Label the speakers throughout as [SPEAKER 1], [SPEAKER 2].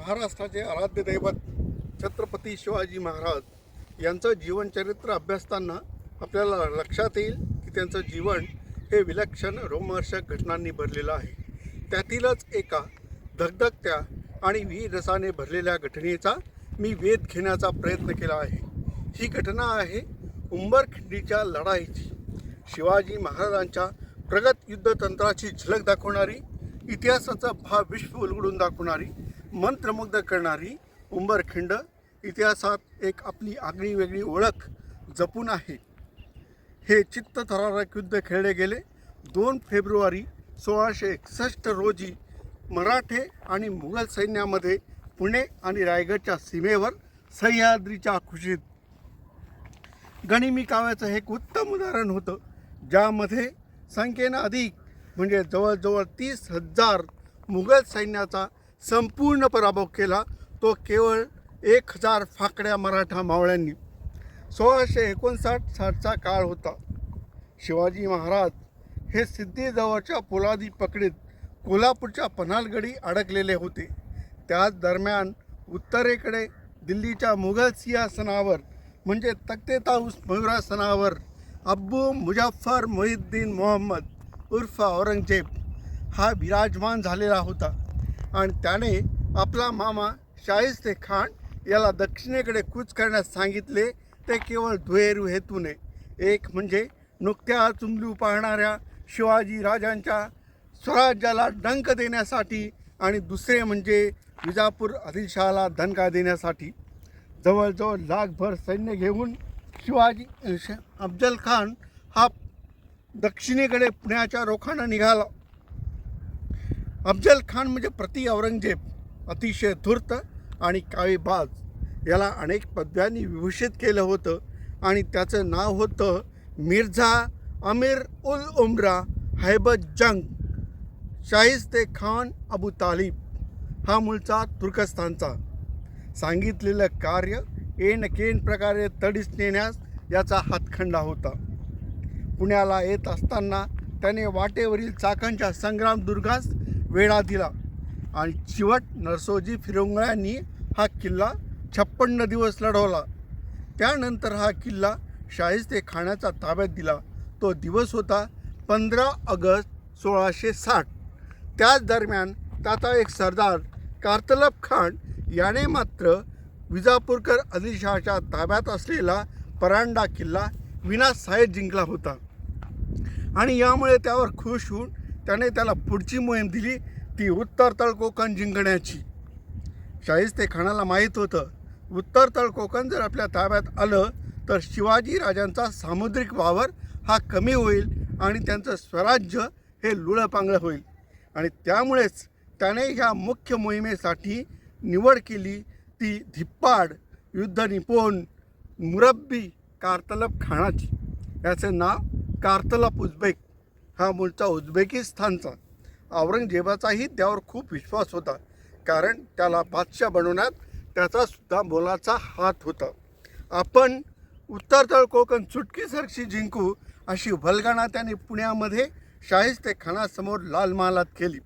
[SPEAKER 1] महाराष्ट्राचे आराध्य दैवत छत्रपती शिवाजी महाराज यांचं जीवनचरित्र अभ्यासताना आपल्याला लक्षात येईल की त्यांचं जीवन हे विलक्षण रोमहर्षक घटनांनी भरलेलं आहे. त्यातीलच एका धगधगत्या आणि वीररसाने भरलेल्या घटनेचा मी वेध घेण्याचा प्रयत्न केला आहे. ही घटना आहे उंबरखिंडीच्या लढाईची. शिवाजी महाराजांच्या प्रगत युद्धतंत्राची झलक दाखवणारी इतिहासाचा भाव विश्व उलगडून दाखवणारी मंत्रमुग्ध करणारी उंबरखिंड इतिहासात एक आपली आगळी वेगळी ओळख जपून आहे. हे चित्तथरारक युद्ध खेळले गेले. दोन फेब्रुवारी सोळाशे एकसष्ट रोजी मराठे आणि मुघल सैन्यामध्ये पुणे आणि रायगडच्या सीमेवर सह्याद्रीच्या खुशीत गणिमी काव्याचं हे एक उत्तम उदाहरण होतं ज्यामध्ये संख्येनं अधिक म्हणजे जवळजवळ तीस हजार मुघल सैन्याचा संपूर्ण पराभव केला तो केवळ एक हजार फाकड्या मराठा मावळ्यांनी. सोळाशे एकोणसाठ साठचा काळ होता. शिवाजी महाराज हे सिद्धीजवळच्या पोलादी पकडीत कोल्हापूरच्या पन्हालगडी अडकलेले होते. त्याच दरम्यान उत्तरेकडे दिल्लीच्या मुघल सिंहासनावर म्हणजे तख्तेताऊस मयुरासनावर अब्बू मुजफ्फर मोहिद्दीन मोहम्मद उर्फ औरंगजेब हा विराजमान झालेला होता. आणि त्याने आपला मामा शाहिस्ते खान याला दक्षिणेकडे कूच करण्यास सांगितले ते केवळ दुहेरू हेतूने एक म्हणजे नुकत्याच उमलू पाहणाऱ्या शिवाजी राजांच्या स्वराज्याला डंक देण्यासाठी आणि दुसरे म्हणजे विजापूर आदिलशहाला दणका देण्यासाठी. जवळजवळ लाखभर सैन्य घेऊन शिवाजी अफजल खान हा दक्षिणेकडे पुण्याच्या रोखानं निघाला. अफजल खान म्हणजे प्रति औरंगजेब अतिशय धूर्त आणि काळीबाज याला अनेक पदव्यांनी विभूषित केलं होतं आणि त्याचं नाव होतं मिर्झा अमीर उल उमरा हैबत जंग. शाहिस्ते खान अबू तालिब हा मूळचा तुर्कस्तानचा सांगितलेलं कार्य एन केन प्रकारे तडीस नेण्यास याचा हातखंडा होता. पुण्याला येत असताना त्याने वाटेवरील चाकांच्या संग्राम दुर्गास वेढा दिला. आणि चिवट नरसोजी फिरंगळ्यांनी हा किल्ला छप्पन्न दिवस लढवला. त्यानंतर हा किल्ला शाहिस्ते खाण्याचा ताब्यात दिला. तो दिवस होता पंधरा ऑगस्ट सोळाशे साठ. त्याच दरम्यान त्याचा एक सरदार कार्तलब खान याने मात्र विजापूरकर आदिलशहाच्या ताब्यात असलेला परांडा किल्ला विनासाहेब जिंकला होता. आणि यामुळे त्यावर खुश होऊन त्याने त्याला पुढची मोहीम दिली ती उत्तर तळ कोकण जिंकण्याची. शाहिस्ते खानाला माहीत होतं उत्तर तळ कोकण जर आपल्या ताब्यात आलं तर शिवाजी राजांचा सामुद्रिक वावर हा कमी होईल आणि त्यांचं स्वराज्य हे लुळंपांगळं होईल. आणि त्यामुळेच त्याने ह्या मुख्य मोहिमेसाठी निवड केली ती धिप्पाड युद्ध निपुण मुरब्बी कार्तलब खानाची याचं नाव कार्तलब उझबेक हा मूळचा उझबेकिस्तानचा. औरंगजेबाचाही त्यावर खूप विश्वास होता. कारण त्याला बादशाह बनवण्यात त्याचासुद्धा मोलाचा हात होता. आपण उत्तरतळ कोकण चुटकीसारखी जिंकू अशी वल्गणा त्याने पुण्यामध्ये शाहिस्ते खानासमोर लाल महालात केली.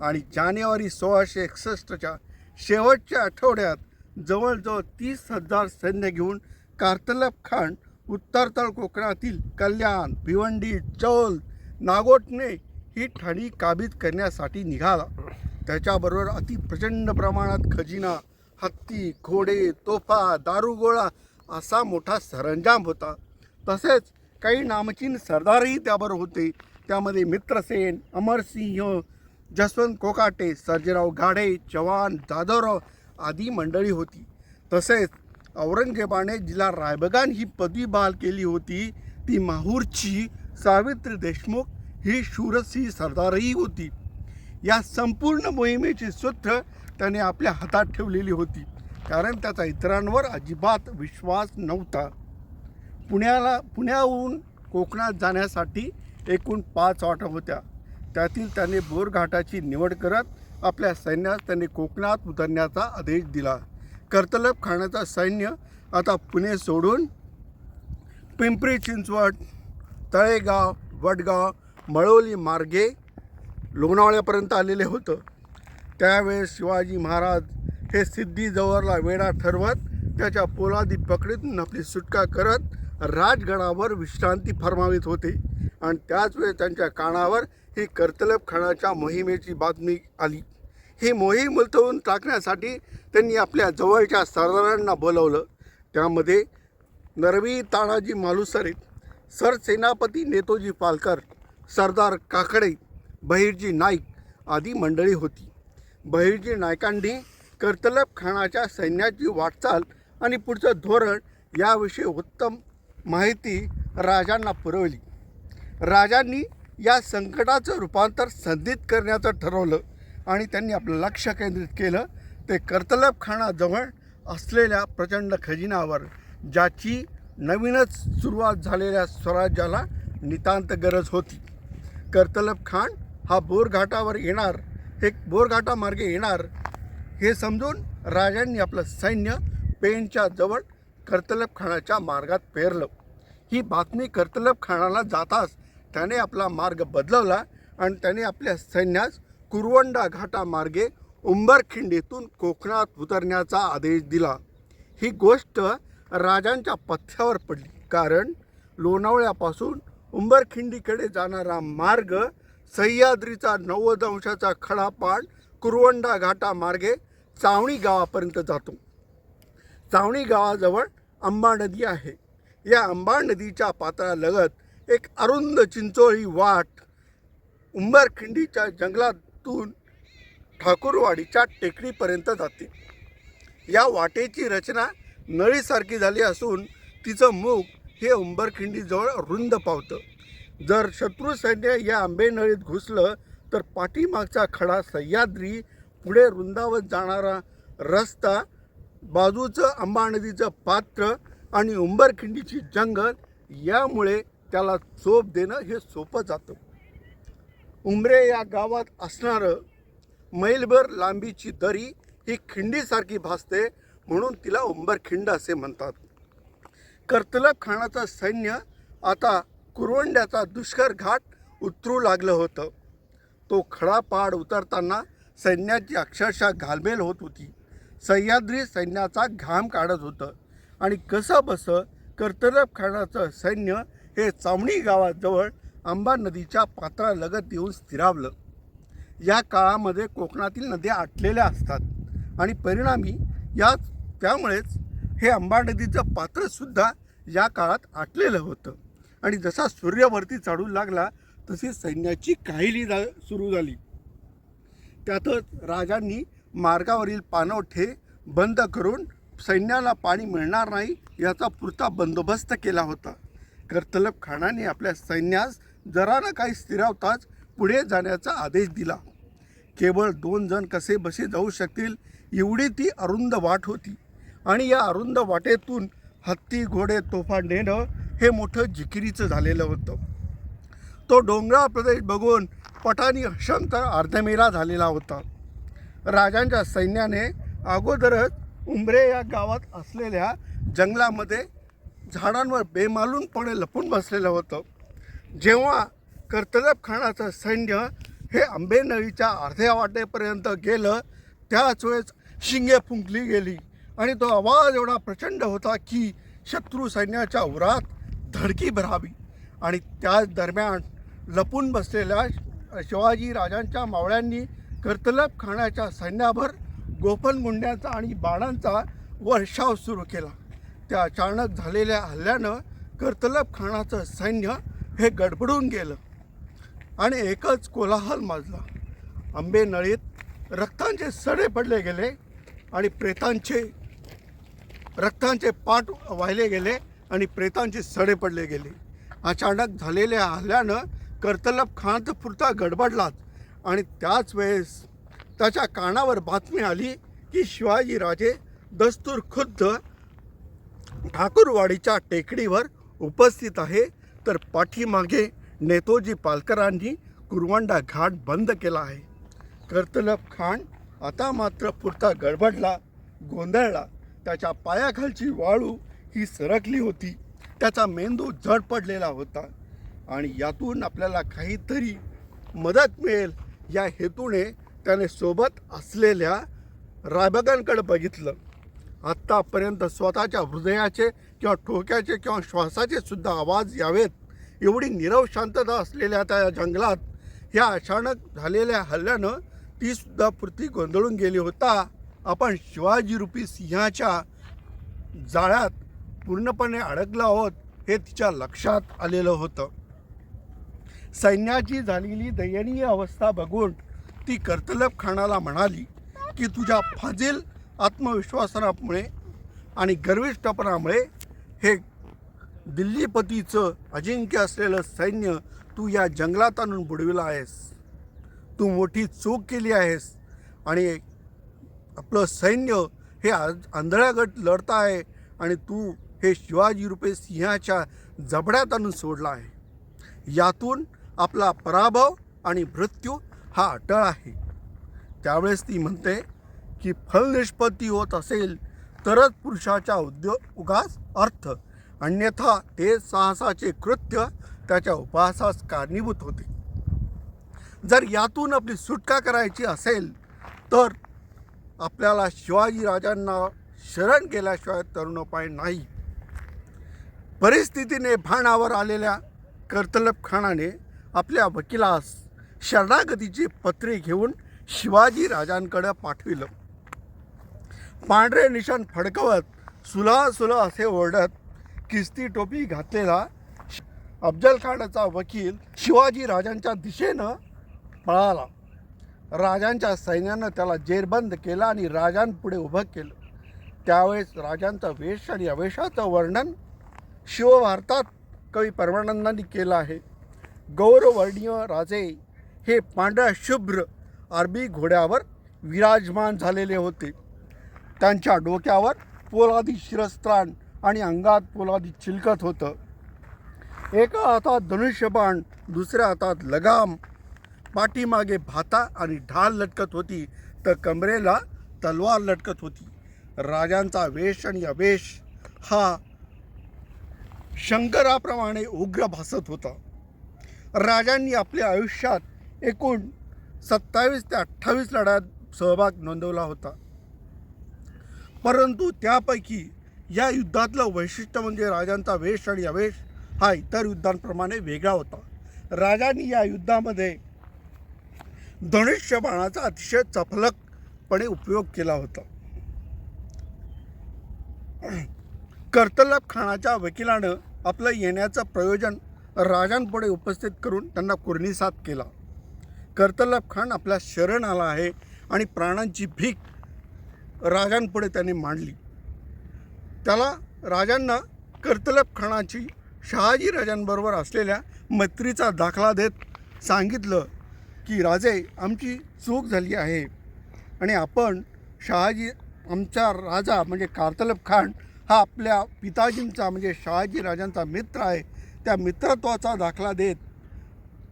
[SPEAKER 1] आणि जानेवारी सोळाशे एकसष्टच्या शेवटच्या आठवड्यात जवळजवळ तीस हजार सैन्य घेऊन कार्तलब खान उत्तरतळ कोकणातील कल्याण भिवंडी चौल नागोटने ही ठाणी काबीज करण्यासाठी निघाला. त्याच्याबरोबर अति प्रचंड प्रमाणात खजिना हत्ती घोडे तोफा दारुगोळा असा मोठा सरंजाम होता. तसेच काही नामचीन सरदारही त्याबरोबर होते. त्यामध्ये मित्रसेन अमरसिंह जसवंत कोकाटे सर्जेराव गाढे चव्हाण जाधवराव आदी मंडळी होती. तसेच औरंगजेबाने जिला रायबगान ही पदवी बहाल केली होती. ती माहूरची सावित्री देशमुख ही शूरसी सरदारही होती. या संपूर्ण मोहिमेची सूत्र त्याने आपल्या हातात ठेवलेली होती. कारण त्याचा इतरांवर अजिबात विश्वास नव्हता. पुण्याला पुण्याहून कोकणात जाण्यासाठी एकूण पाच वाटा होत्या. त्यातील त्याने बोरघाटाची निवड करत आपल्या सैन्यास त्याने कोकणात उतरण्याचा आदेश दिला. कर्तलब खाण्याचा सैन्य आता पुणे सोडून पिंपरी चिंचवड तळेगाव वडगाव मळवली मार्गे लोणावळ्यापर्यंत आलेले होतं. त्यावेळेस शिवाजी महाराज हे सिद्धी जवळला वेढा ठरवत त्याच्या पोलादी पकडीतून आपली सुटका करत राजगडावर विश्रांती फरमावित होते. आणि त्याच त्यांच्या कानावर ही कर्तलब खानाच्या मोहिमेची बातमी आली. ही मोहीम उलटवून टाकण्यासाठी त्यांनी आपल्या जवळच्या सरदारांना बोलवलं. त्यामध्ये नरवी तानाजी मालुसरीत सरसेनापती नेतोजी पालकर सरदार काकडे बहिर्जी नाईक आदी मंडळी होती. बहिर्जी नायकांनी कर्तलब खानाच्या सैन्याची वाटचाल आणि पुढचं धोरण याविषयी उत्तम माहिती राजांना पुरवली. राजांनी या संकटाचं रूपांतर संधीत करण्याचं ठरवलं आणि त्यांनी आपलं लक्ष केंद्रित केलं. ते कर्तलब खानाजवळ असलेल्या प्रचंड खजिनावर ज्याची नवीनच सुरुवात झालेल्या स्वराज्याला नितांत गरज होती. कर्तलब खान हा बोरघाटावर येणार हे बोरघाटामार्गे येणार हे समजून राजांनी आपलं सैन्य पेणच्या जवळ कर्तलब खानाच्या मार्गात पेरलं. ही बातमी कर्तलब खानाला जाताच त्याने आपला मार्ग बदलवला आणि त्याने आपल्या सैन्यास कुरवंडा घाटामार्गे उंबरखिंडीतून कोकणात उतरण्याचा आदेश दिला. ही गोष्ट राजांच्या पथ्यावर पडली. कारण लोणावळ्यापासून उंबरखिंडीकडे जाणारा मार्ग सह्याद्रीचा नव्वद अंशाचा खडापाड कुरवंडा घाटामार्गे चावणी गावापर्यंत जातो. चावणी गावाजवळ अंबा नदी आहे. या अंबा नदीच्या पात्रालगत एक अरुंद चिंचोळी वाट उंबरखिंडीच्या जंगलातून ठाकूरवाडीच्या टेकडीपर्यंत जाते. या वाटेची रचना नळीसारखी झाली असून तिचं मुख हे उंबरखिंडीजवळ रुंद पावतं. जर शत्रू सैन्य या आंबेनळीत घुसलं तर पाठीमागचा खडा सह्याद्री पुढे रुंदावत जाणारा रस्ता बाजूचं अंबा नदीचं पात्र आणि उंबरखिंडीची जंगल यामुळे त्याला चोप देणं हे सोपं जातं. उमरे या गावात असणारं मैलभर लांबीची दरी ही खिंडीसारखी भासते म्हणून तिला उंबरखिंड असे म्हणतात. कर्तलब खानाचं सैन्य आता कुरवंड्याचा दुष्कर घाट उतरू लागलं होतं. तो खडा पहाड उतरताना सैन्याची अक्षरशः घालमेल होत होती. सह्याद्री सैन्याचा घाम काढत होतं. आणि कसं बसं कर्तलब खानाचं सैन्य हे चावणी गावाजवळ आंबा नदीच्या पात्रालगत येऊन स्थिरावलं. या काळामध्ये कोकणातील नद्या आटलेल्या असतात. आणि परिणामी याच त्यामुळेच हे अंबा नदीचं पात्रसुद्धा या काळात आटलेलं होतं. आणि जसा सूर्यवरती चढू लागला तशी सैन्याची काहिली जा सुरू झाली. त्यातच राजांनी मार्गावरील पानवठे बंद करून सैन्याला पाणी मिळणार नाही याचा पुरता बंदोबस्त केला होता. कर्तलब खानाने आपल्या सैन्यास जरा ना काही स्थिरावताच पुढे जाण्याचा आदेश दिला. केवळ दोन जण कसे बसे जाऊ शकतील एवढी ती अरुंद वाट होती. आणि या अरुंद वाटेतून हत्ती घोडे तोफा नेणं हे मोठं जिकिरीचं झालेलं होतं. तो डोंगराळ प्रदेश बघून पटानी अशंकर अर्धमेला झालेला होता. राजांच्या सैन्याने अगोदरच उंबरे या गावात असलेल्या जंगलामध्ये झाडांवर बेमालूनपणे लपून बसलेलं होतं. जेव्हा कर्तलब खानाचं सैन्य हे आंबेनळीच्या अर्ध्या वाटेपर्यंत गेलं त्याच वेळेस शिंगे फुंकली गेली. आणि तो आवाज एवढा प्रचंड होता की शत्रू सैन्याच्या उरात धडकी भरावी. आणि त्याच दरम्यान लपून बसलेल्या शिवाजी राजांच्या मावळ्यांनी कर्तलब खाण्याच्या सैन्यावर गोफनगुंड्यांचा आणि बाणांचा वर्षाव सुरू केला. त्या अचानक झालेल्या हल्ल्यानं कर्तलब खानाचं सैन्य हे गडबडून गेलं आणि एकच कोलाहल माजला. आंबे नळीत रक्तांचे सडे पडले गेले आणि प्रेतांचे रक्तांचे पाठ वाहिले गेले आणि प्रेतांचे सडे पडले गेले. अचानक झालेल्या हल्ल्यानं कर्तलब खान तर पुरता गडबडलाच आणि त्याच वेळेस त्याच्या कानावर बातमी आली की शिवाजीराजे दस्तूर खुद्द ठाकूरवाडीच्या टेकडीवर उपस्थित आहे. तर पाठीमागे नेतोजी पालकरांनी कुरवंडा घाट बंद केला आहे. कर्तलब खान आता मात्र पुरता गडबडला गोंधळला. त्याच्या पायाखालची वाळू ही सरकली होती. त्याचा मेंदू जड पडलेला होता आणि यातून आपल्याला काहीतरी मदत मिळेल या हेतूने त्याने सोबत असलेल्या रायबगांकडे बघितलं. आत्तापर्यंत स्वतःच्या हृदयाचे किंवा ठोक्याचे किंवा श्वासाचे सुद्धा आवाज यावेत. एवढी निरव शांतता असलेल्या त्या जंगलात ह्या अचानक झालेल्या हल्ल्यानं तीसुद्धा पृथ्वी गोंधळून गेली होता. आपण शिवाजी रूपी सिंहाच्या जाळ्यात पूर्णपणे अडकलो आहोत हे तिच्या लक्षात आलेलं होतं. सैन्याची झालेली दयनीय अवस्था बघून ती कर्तलब खानाला म्हणाली की तुझ्या फाजील आत्मविश्वासामुळे आणि गर्विष्ठपणामुळे हे दिल्लीपतीचं अजिंक्य असलेलं सैन्य तू या जंगलात आणून बुडविलं आहेस. तू मोठी चूक केली आहेस आणि आपलं सैन्य हे आज आंधळ्यागट लढत आहे आणि तू हे शिवाजी रुपये सिंहाच्या जबड्यात आणून सोडला आहे. यातून आपला पराभव आणि मृत्यू हा अटळ आहे. त्यावेळेस ती म्हणते की फलनिष्पत्ती होत असेल तरच पुरुषाच्या उद्योगास अर्थ. अन्यथा ते साहसाचे कृत्य त्याच्या उपहासास कारणीभूत होते. जर यातून आपली सुटका करायची असेल तर आपल्याला शिवाजी राजांना शरण गेल्याशिवाय तरुणोपाय नाही. परिस्थितीने भाणावर आलेल्या कर्तलब खानाने आपल्या वकिलास शरणागतीची पत्रे घेऊन शिवाजी राजांकडे पाठविलं. पांढरे निशाण फडकवत सुला सुला असे ओरडत किस्ती टोपी घातलेला अफजल खानाचा वकील शिवाजी राजांच्या दिशेनं पळाला. राजांच्या सैन्यानं त्याला जेरबंद केला आणि राजांपुढे उभं केलं. त्यावेळेस राजांचा वेश आणि अवेशाचं वर्णन शिवभारतात कवी परमानंदांनी केलं आहे. गौरवर्णीय राजे हे पांढऱ्या शुभ्र अरबी घोड्यावर विराजमान झालेले होते. त्यांच्या डोक्यावर पोलादी शिरस्त्राण आणि अंगात पोलादी चिलकत होतं. एका हातात धनुष्यबाण दुसऱ्या हातात लगाम पाठीमागे भाता आणि ढाल लटकत होती तर कमरेला तलवार लटकत होती. राजांचा वेश आणि अवेश हा शंकराप्रमाणे उग्र भासत होता. राजांनी आपल्या आयुष्यात एकूण सत्तावीस ते अठ्ठावीस लढ्यात सहभाग नोंदवला होता. परंतु त्यापैकी या युद्धातलं वैशिष्ट्य म्हणजे राजांचा वेश आणि अवेश हा इतर युद्धांप्रमाणे वेगळा होता. राजांनी या युद्धामध्ये धनुष्य बाणाचा अतिशय चपलकपणे उपयोग केला होता. कर्तलब खानाच्या वकिलानं आपलं येण्याचं प्रयोजन राजांपुढे उपस्थित करून त्यांना कुर्निसात केला. कर्तलब खान आपल्या शरण आला आहे आणि प्राणांची भीक राजांपुढे त्याने मांडली. त्याला राजांना कर्तलब खानाची शहाजी राजांबरोबर असलेल्या मैत्रीचा दाखला देत सांगितलं की राजे आमची चूक झाली आहे. आणि आपण शहाजी आमचा राजा म्हणजे कार्तलब खान हा आपल्या पिताजींचा म्हणजे शहाजी राजांचा मित्र आहे. त्या मित्रत्वाचा दाखला देत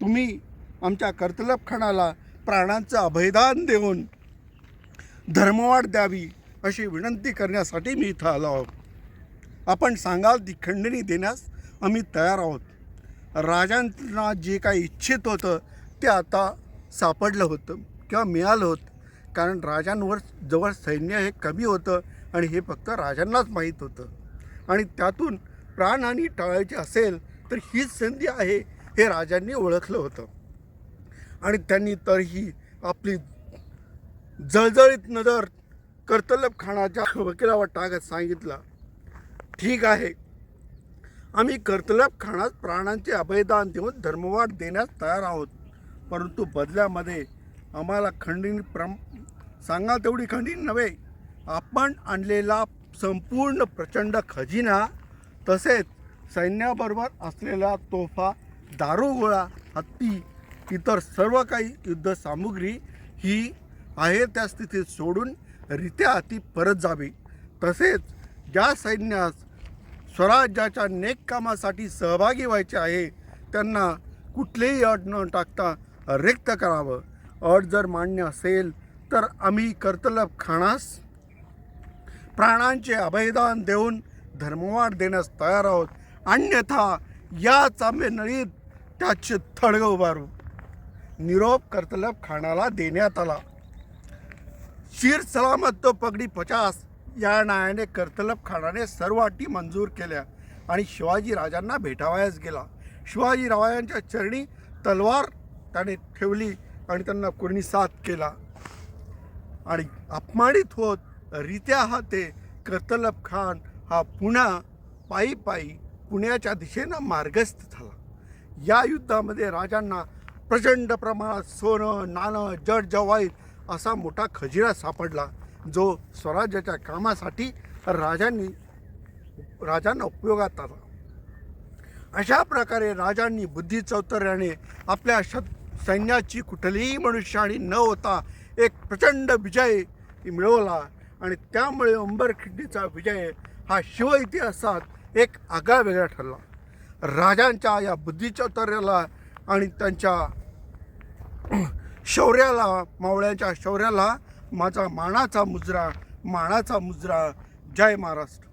[SPEAKER 1] तुम्ही आमच्या कर्तलब खानाला प्राणांचं अभयदान देऊन धर्मवाढ द्यावी अशी विनंती करण्यासाठी मी इथं आलो आहोत. आपण सांगाल ती खंडणी देण्यास आम्ही तयार आहोत. राजांना जे काही इच्छित होतं ते आता सापडलं होतं किंवा मिळालं होतं. कारण राजांवर जवळ सैन्य हे कमी होतं आणि हे फक्त राजांनाच माहीत होतं. आणि त्यातून प्राणहानी टाळायची असेल तर हीच संधी आहे हे राजांनी ओळखलं होतं. आणि त्यांनी तरीही आपली जळजळीत नजर कर्तलब खानाच्या वकिलावर टाकत सांगितला ठीक आहे. आम्ही कर्तलब खानास प्राणांचे अभयदान देऊन धर्मवाढ देण्यास तयार आहोत. परंतु बदल्यामध्ये आम्हाला खंडणी प्रम सांगाल तेवढी खंडणी नव्हे. आपण आणलेला संपूर्ण प्रचंड खजिना तसेच सैन्याबरोबर असलेला तोफा दारुगोळा हत्ती इतर सर्व काही युद्धसामुग्री ही आहे त्या स्थितीत सोडून रित्या हाती परत जावी. तसेच ज्या सैन्यास स्वराज्याच्या नेक कामासाठी सहभागी व्हायचे आहे त्यांना कुठलीही अट न टाकता रिक्त करावं. अट जर मान्य असेल तर आम्ही कर्तलब खाणास प्राणांचे अभयदान देऊन धर्मवाढ देण्यास तयार आहोत. अन्यथा याच चांबे नळीत त्याचे थडगं उभारू. निरोप कर्तलब खाणाला देण्यात आला. शीर सलामत तो पगडी पचास या नायाने कर्तलब खानाने सर्व अटी मंजूर केल्या आणि शिवाजी राजांना भेटावयास गेला. शिवाजीरावांच्या चरणी तलवार त्याने ठेवली आणि त्यांना कुर्णिसात केला. आणि अपमानित होत रित्या हा ते कर्तलब खान हा पुन्हा पायी पायी पुण्याच्या दिशेनं मार्गस्थ झाला. या युद्धामध्ये राजांना प्रचंड प्रमाणात सोनं नाणं जड जवाईत असा मोठा खजिरा सापडला जो स्वराज्याच्या कामासाठी राजांनी राजांना उपयोगात आला अशा प्रकारे राजांनी बुद्धी चौतर्याने आपल्या शत सैन्याची कुठलीही मनुष्याणी न होता एक प्रचंड विजय मिळवला. आणि त्यामुळे अंबरखिंडीचा विजय हा शिव इतिहासात एक आगळा वेगळा ठरला. राजांच्या या बुद्धिचौतर्याला आणि त्यांच्या शौर्याला मावळ्यांच्या शौर्याला माझा मानाचा मुजरा मानाचा मुजरा. जय महाराष्ट्र.